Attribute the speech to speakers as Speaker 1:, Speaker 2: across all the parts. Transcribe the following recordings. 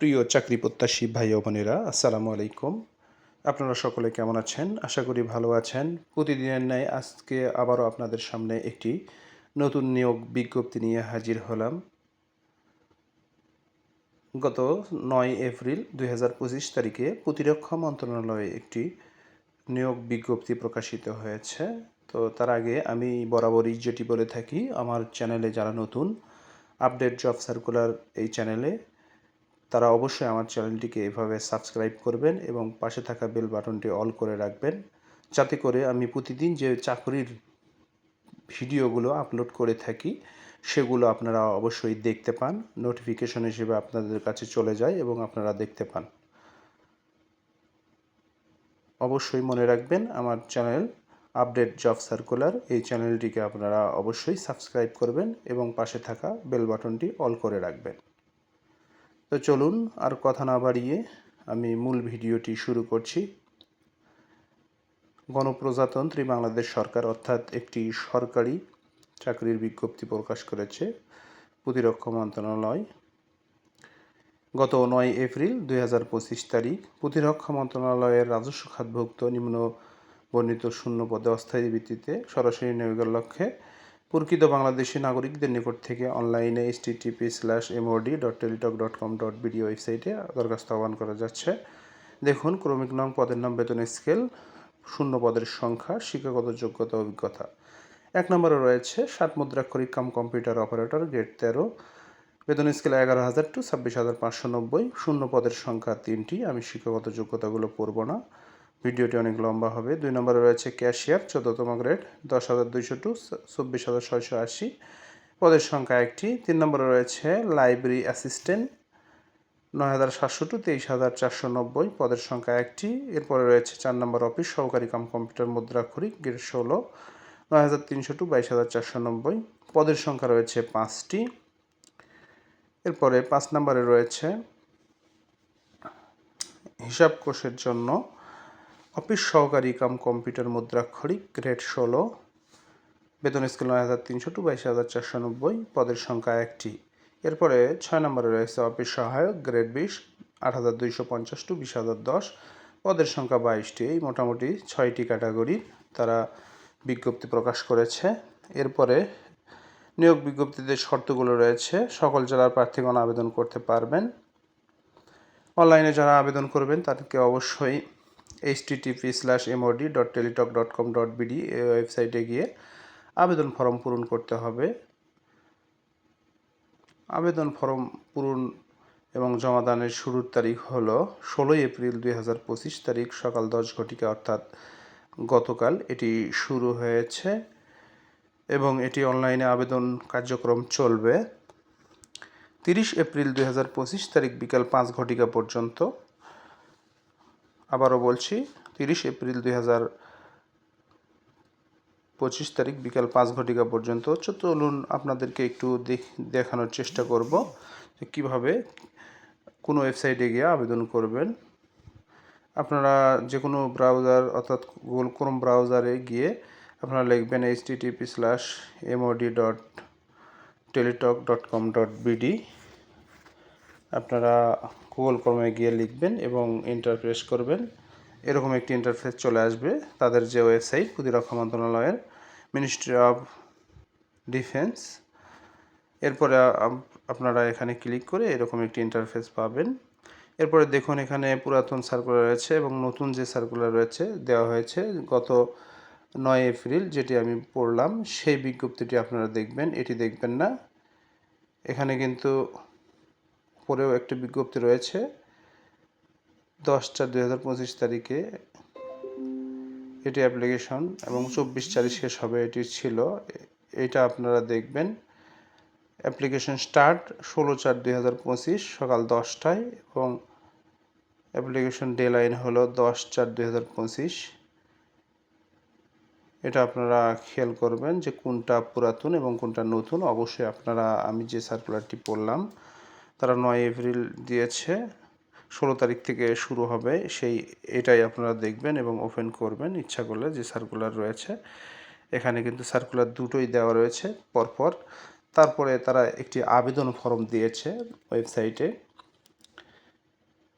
Speaker 1: প্রিয় চাকরি প্রত্যাশী ভাই ও বোনেরা, আসসালামু আলাইকুম। আপনারা সকলে কেমন আছেন? আশা করি ভালো আছেন। প্রতিদিনের ন্যায় আজকে আবারও আপনাদের সামনে একটি নতুন নিয়োগ বিজ্ঞপ্তি নিয়ে হাজির হলাম। গত নয় এপ্রিল দু হাজার পঁচিশ তারিখে প্রতিরক্ষা মন্ত্রণালয়ে একটি নিয়োগ বিজ্ঞপ্তি প্রকাশিত হয়েছে। তো তার আগে আমি বরাবরই যেটি বলে থাকি, আমার চ্যানেলে যারা নতুন আপডেট জব সার্কুলার এই চ্যানেলে তারা অবশ্যই আমার চ্যানেলটিকে এভাবে সাবস্ক্রাইব করবেন এবং পাশে থাকা বেল বাটনটি অল করে রাখবেন, যাতে করে আমি প্রতিদিন যে চাকরির ভিডিওগুলো আপলোড করে থাকি, সেগুলো আপনারা অবশ্যই দেখতে পান, নোটিফিকেশন হিসেবে আপনাদের কাছে চলে যায় এবং আপনারা দেখতে পান। অবশ্যই মনে রাখবেন, আমার চ্যানেল আপডেট জব সার্কুলার, এই চ্যানেলটিকে আপনারা অবশ্যই সাবস্ক্রাইব করবেন এবং পাশে থাকা বেল বাটনটি অল করে রাখবেন। তো চলুন আর কথা না বাড়িয়ে আমি মূল ভিডিওটি শুরু করছি। গণপ্রজাতন্ত্রী বাংলাদেশ সরকার অর্থাৎ একটি সরকারি চাকরির বিজ্ঞপ্তি প্রকাশ করেছে প্রতিরক্ষা মন্ত্রণালয়। গত নয় এপ্রিল দুই হাজার পঁচিশ তারিখ প্রতিরক্ষা মন্ত্রণালয়ের রাজস্ব খাতভুক্ত নিম্ন বর্ণিত শূন্য পদে অস্থায়ী ভিত্তিতে সরাসরি নিয়োগের লক্ষ্যে প্রকৃত বাংলাদেশি নাগরিকদের নিকট থেকে অনলাইনে HTTP slash MOD dot Teletalk dot com dot BD ওয়েবসাইটে দরখাস্ত আহ্বান করা যাচ্ছে। দেখুন, ক্রমিক নং, পদের নাম, বেতন স্কেল, শূন্য পদের সংখ্যা, শিক্ষাগত যোগ্যতা, অভিজ্ঞতা। এক নম্বরে রয়েছে সাত মুদ্রাক্ষরিক কাম কম্পিউটার অপারেটর গেট তেরো। বেতন স্কেল এগারো হাজার টু ছাব্বিশ হাজার পাঁচশো নব্বই। শূন্য পদের সংখ্যা তিনটি। আমি শিক্ষাগত যোগ্যতাগুলো পড়ব না। ভিডিওটি অনেক লম্বা হবে। দুই নম্বরে রয়েছে ক্যাশিয়ার, চোদ্দতম গ্রেড, দশ হাজার দুইশো টু চব্বিশ হাজার ছয়শো আশি। পদের সংখ্যা একটি। তিন নম্বরে রয়েছে লাইব্রেরি অ্যাসিস্ট্যান্ট, নয় হাজার সাতশো টু তেইশ হাজার চারশো নব্বই। পদের সংখ্যা একটি। এরপরে রয়েছে চার নম্বর অফিস, সহকারী কাম কম্পিউটার মুদ্রাক্ষরিক, গ্রেড ষোলো, নয় হাজার তিনশো টু বাইশ হাজার চারশো নব্বই। পদের সংখ্যা রয়েছে পাঁচটি। এরপরে পাঁচ নম্বরে রয়েছে হিসাব কোষের জন্য অফিস সহকারী কাম কম্পিউটার মুদ্রাক্ষরিক, গ্রেড ষোলো। বেতন স্কেল নয় হাজার তিনশো টু বাইশ হাজার চারশো নব্বই। পদের সংখ্যা একটি। এরপরে ছয় নম্বরে রয়েছে অফিস সহায়ক, গ্রেড বিশ, আট হাজার দুইশো পঞ্চাশ টু বিশ হাজার দশ। পদের সংখ্যা বাইশটি। এই মোটামুটি ছয়টি ক্যাটাগরি তারা বিজ্ঞপ্তি প্রকাশ করেছে। এরপরে নিয়োগ বিজ্ঞপ্তিতে শর্তগুলো রয়েছে। সকল জেলার প্রার্থীগণ আবেদন করতে পারবেন। অনলাইনে যারা আবেদন করবেন তাদেরকে অবশ্যই HTTP slash MOD dot Teletalk dot com dot BD এই ওয়েবসাইটে গিয়ে আবেদন ফর্ম পূরণ করতে হবে। আবেদন ফর্ম পূরণ এবং জমাদানের শুরুর তারিখ হলো ষোলোই এপ্রিল দুই হাজার পঁচিশ তারিখ সকাল দশ ঘটিকা, অর্থাৎ গতকাল এটি শুরু হয়েছে এবং এটি অনলাইনে আবেদন কার্যক্রম চলবে। তিরিশ এপ্রিল দুই হাজার পঁচিশ তারিখ বিকাল পাঁচ ঘটিকা পর্যন্ত আবারও বলছি, তিরিশ এপ্রিল দুই হাজার পঁচিশ তারিখ বিকাল পাঁচ ঘটিকা পর্যন্ত। চলুন আপনাদেরকে একটু দেখানোর চেষ্টা করব যে কীভাবে কোনো ওয়েবসাইটে গিয়ে আবেদন করবেন। আপনারা যে কোনো ব্রাউজার অর্থাৎ গুগল ক্রোম ব্রাউজারে গিয়ে আপনারা লিখবেন H slash MOD dot Teletalk dot com dot BD আপনারা গুগল ক্রমে গিয়ে লিখবেন এবং ইন্টারপ্রেস করবেন। এরকম একটি ইন্টারফেস চলে আসবে তাদের যে ওয়েবসাইট প্রতিরক্ষা মন্ত্রণালয়ের মিনিস্ট্রি অফ ডিফেন্স এরপরে আপনারা এখানে ক্লিক করে এরকম একটি ইন্টারফেস পাবেন। এরপরে দেখুন এখানে পুরাতন সার্কুলার রয়েছে এবং নতুন যে সার্কুলার রয়েছে, দেওয়া হয়েছে গত নয় এপ্রিল যেটি আমি পড়লাম, সেই বিজ্ঞপ্তিটি আপনারা দেখবেন, এটি দেখবেন না। এখানে কিন্তু পরেও একটি বিজ্ঞপ্তি রয়েছে। দশ চার দুই হাজার পঁচিশ তারিখে এটি অ্যাপ্লিকেশন এবং চব্বিশ তারিখ শেষ হবে, এটি ছিল। এটা আপনারা দেখবেন। অ্যাপ্লিকেশন স্টার্ট ষোলো চার দুই হাজার পঁচিশ, সকাল দশটায় এবং অ্যাপ্লিকেশন ডে লাইন হলো দশ চার দুই হাজার পঁচিশ। এটা আপনারা খেয়াল করবেন যে কোনটা পুরাতন এবং কোনটা নতুন। অবশ্যই আপনারা, আমি যে সার্কুলারটি পড়লাম তারা নয় এপ্রিল দিয়েছে। ষোলো তারিখ থেকে শুরু হবে। সেই এটাই আপনারা দেখবেন এবং ওপেন করবেন। ইচ্ছা করলে যে সার্কুলার রয়েছে, এখানে কিন্তু সার্কুলার দুটোই দেওয়া রয়েছে পরপর। তারপরে তারা একটি আবেদন ফর্ম দিয়েছে ওয়েবসাইটে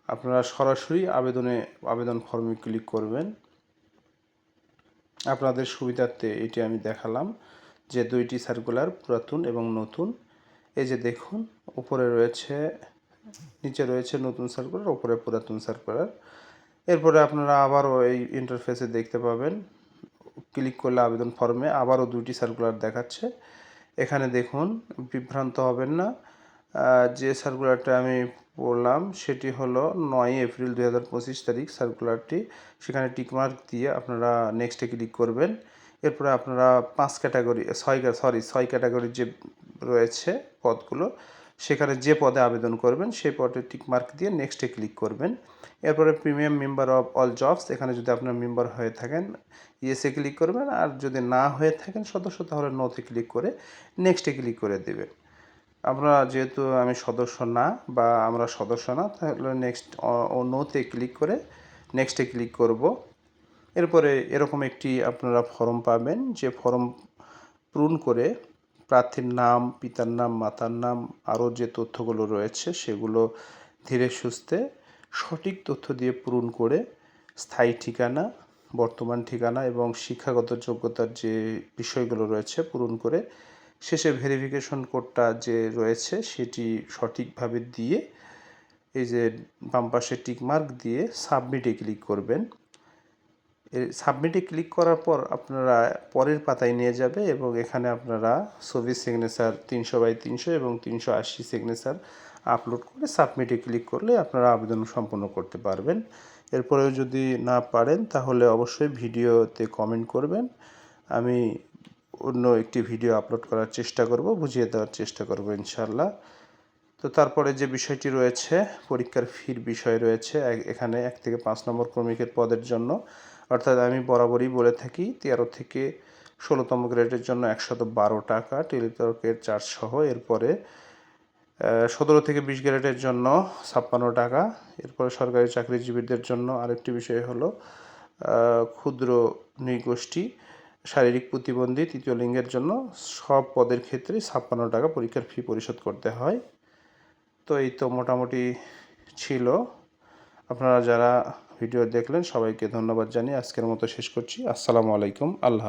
Speaker 1: আপনারা সরাসরি আবেদনে, আবেদন ফর্মে ক্লিক করবেন। আপনাদের সুবিধার্থে এটি আমি দেখালাম যে দুইটি সার্কুলার পুরাতন এবং নতুন। এই যে দেখুন, উপরে রয়েছে, নিচে রয়েছে নতুন সার্কুলার উপরে পুরাতন সার্কুলার এরপরে আপনারা আবারও এই ইন্টারফেসে দেখতে পাবেন। ক্লিক করলে আবেদন ফর্মে আবারও দুটি সার্কুলার দেখাচ্ছে। এখানে দেখুন, বিভ্রান্ত হবেন না। যে সার্কুলারটা আমি পড়লাম সেটি হলো নয় এপ্রিল দুই হাজার পঁচিশ তারিখ সার্কুলারটি সেখানে টিকমার্ক দিয়ে আপনারা নেক্সটে ক্লিক করবেন। এরপরে আপনারা পাঁচ ক্যাটাগরি ছয় সরি ছয় ক্যাটাগরির যে রয়েছে পদগুলো, সেখানে যে পদে আবেদন করবেন সেই পদে টিকমার্ক দিয়ে নেক্সটে ক্লিক করবেন। এরপরে premium member of all jobs এখানে যদি আপনার মেম্বার হয়ে থাকেন ইয়েসে ক্লিক করবেন, আর যদি না হয়ে থাকেন সদস্য, তাহলে নোতে ক্লিক করে নেক্সটে ক্লিক করে দেবেন। আমরা যেহেতু আমি সদস্য না বা আমরা সদস্য না, তাহলে নেক্সট ও নোতে ক্লিক করে নেক্সটে ক্লিক করব। এরপরে এরকম একটি আপনারা ফর্ম পাবেন, যে ফর্ম পূরণ করে প্রার্থীর নাম, পিতার নাম, মাতার নাম, আরও যে তথ্যগুলো রয়েছে সেগুলো ধীরে সুস্থে, সঠিক তথ্য দিয়ে পূরণ করে স্থায়ী ঠিকানা, বর্তমান ঠিকানা এবং শিক্ষাগত যোগ্যতার যে বিষয়গুলো রয়েছে পূরণ করে শেষে ভেরিফিকেশন কোডটা যে রয়েছে সেটি সঠিকভাবে দিয়ে এই যে বাম পাশে টিকমার্ক দিয়ে সাবমিটে ক্লিক করবেন। সাবমিটে ক্লিক করার পর আপনারা পরের পাতায় নিয়ে যাবে এবং এখানে আপনারা ছবি সিগনেচার তিনশো বাই তিনশো এবং তিনশো আশি সিগনেচার আপলোড করে সাবমিটে ক্লিক করলে আপনারা আবেদন সম্পন্ন করতে পারবেন। এরপরেও যদি না পারেন তাহলে অবশ্যই ভিডিওতে কমেন্ট করবেন। আমি অন্য একটি ভিডিও আপলোড করার চেষ্টা করব, বুঝিয়ে দেওয়ার চেষ্টা করব ইনশাল্লাহ তো তারপরে যে বিষয়টি রয়েছে, পরীক্ষার ফির বিষয় রয়েছে এখানে এক থেকে পাঁচ নম্বর ক্রমিকের পদের জন্য। অর্থাৎ আমি বরাবরই বলে থাকি, তেরো থেকে ষোলোতম গ্রেডের জন্য একশত বারো টাকা টেলিটকের চার্জ সহ। এরপরে সতেরো থেকে বিশ গ্রেডের জন্য ছাপ্পান্ন টাকা। এরপরে সরকারি চাকরিজীবীদের জন্য আরেকটি বিষয় হলো ক্ষুদ্র নৃগোষ্ঠী, শারীরিক প্রতিবন্ধী তৃতীয় লিঙ্গের জন্য সব পদের ক্ষেত্রে ছাপ্পান্ন টাকা পরীক্ষার ফি পরিশোধ করতে হয়। তো এই তো মোটামুটি ছিল। আপনারা যারা ভিডিও দেখলেন সবাইকে ধন্যবাদ জানিয়ে আজকের মতো শেষ করছি আসসালামু আলাইকুম আল্লাহ।